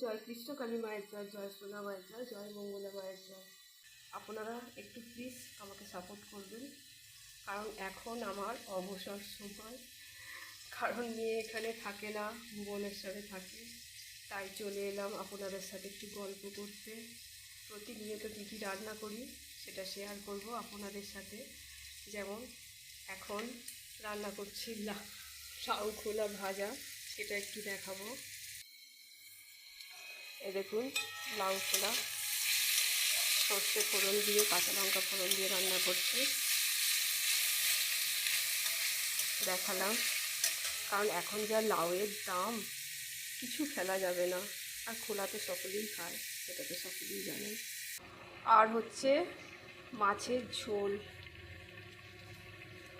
জয় কৃষ্ণ কালী মায়ের জয় জয় সোনা মায়ের জয় জয় মঙ্গলা মায়ের জয়। আপনারা একটু প্লিজ আমাকে সাপোর্ট করবেন। কারণ এখন আমার অবসর সময়। কারণ মেয়ে এখানে থাকে না ভুবনেশ্বরে থাকে। তাই চলে এলাম আপনাদের সাথে একটু গল্প করতে। প্রতিনিয়ত কী কী রান্না করি, সেটা শেয়ার করব আপনাদের সাথে। যেমন, এখন রান্না করছি লাউ খোলা ভাজা, সেটা একটু দেখাবো। এই দেখুন লাউ খোলা সর্ষে ফোড়ন দিয়ে, কাঁচা লঙ্কা ফোড়ন দিয়ে রান্না করছি। দেখালাম। কারণ এখন যা লাউয়ের দাম, কিছু ফেলা যাবে না। আর খোলা তো সকলেই খায়, সেটা তো সকলেই জানেন আর হচ্ছে মাছের ঝোল।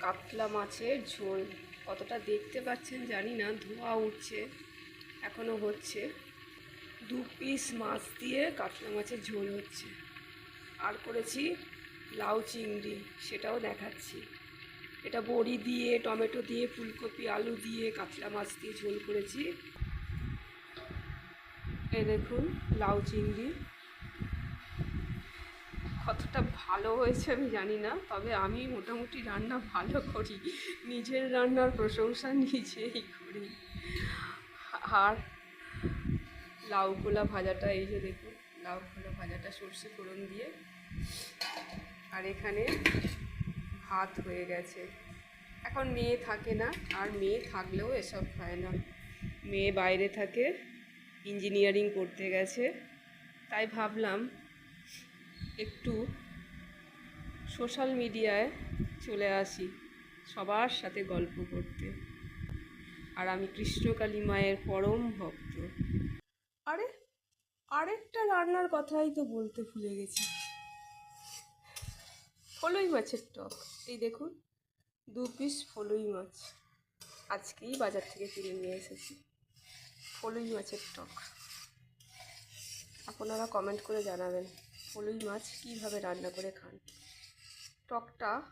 কাতলা মাছের ঝোল। কতটা দেখতে পাচ্ছেন জানি না, ধোঁয়া উঠছে। এখনও হচ্ছে। দু পিস মাছ দিয়ে কাতলা মাছের ঝোল হচ্ছে। আর করেছি লাউ চিংড়ি, সেটাও দেখাচ্ছি। এটা বড়ি দিয়ে, টমেটো দিয়ে, ফুলকপি, আলু দিয়ে কাতলা মাছ দিয়ে ঝোল করেছি। এই দেখুন লাউ চিংড়ি। কতটা ভালো হয়েছে আমি জানি না, তবে আমি মোটামুটি রান্না ভালো করি। নিজের রান্নার প্রশংসা নিজেই করি। আর লাউ খোলা ভাজাটা, এই যে দেখুন, লাউ খোলা ভাজাটা সর্ষে ফোড়ন দিয়ে। আর এখানে ভাত হয়ে গেছে। এখন মেয়ে থাকে না, আর মেয়ে থাকলেও এসব খায় না। মেয়ে বাইরে থাকে, ইঞ্জিনিয়ারিং করতে গেছে। তাই ভাবলাম একটু সোশ্যাল মিডিয়ায় চলে আসি, সবার সাথে গল্প করতে। আর আমি কৃষ্ণকালী মায়ের পরম ভক্ত। আরে, আরেকটা রান্নার কথাই তো বলতে ভুলে গেছি। ফলই মাছের টক। এই দেখুন, দু পিস ফলই মাছ। আজকেই বাজার থেকে কিনে নিয়ে এসেছি। ফলই মাছের টক। আপনারা কমেন্ট করে জানাবেন, ফলই মাছ কীভাবে রান্না করে খান? টকটা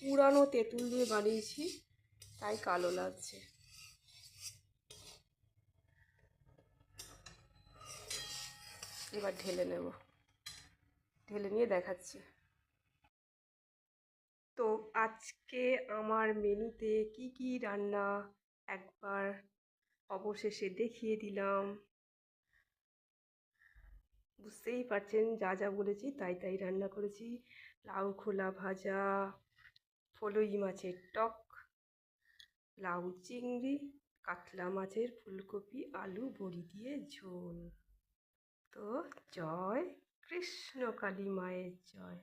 পুরানো তেঁতুল দিয়ে বানিয়েছি, তাই কালো লাগছে। এবার ঢেলে নেব। ঢেলে নিয়ে দেখাচ্ছি। তো আজকে আমার মেনুতে কি কি রান্না একবার অবশেষে দেখিয়ে দিলাম। বুঝতেই পারছেন, যা যা বলেছি তাই তাই রান্না করেছি। লাউ খোলা ভাজা, ফলই মাছের টক, লাউ চিংড়ি, কাতলা মাছের ফুলকপি, আলু বড়ি দিয়ে ঝোল। তো জয় কৃষ্ণ কালী মায়ের জয়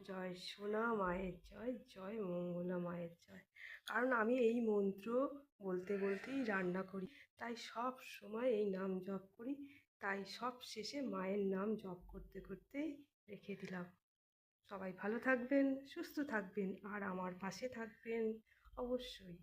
জয় সোনা মায়ের জয় জয় মঙ্গলা মায়ের জয়। কারণ আমি এই মন্ত্র বলতে বলতেই রান্না করি, তাই সব সময় এই নাম জপ করি, তাই সব শেষে মায়ের নাম জপ করতে করতেই রেখে দিলাম। সবাই ভালো থাকবেন, সুস্থ থাকবেন, আর আমার পাশে থাকবেন অবশ্যই।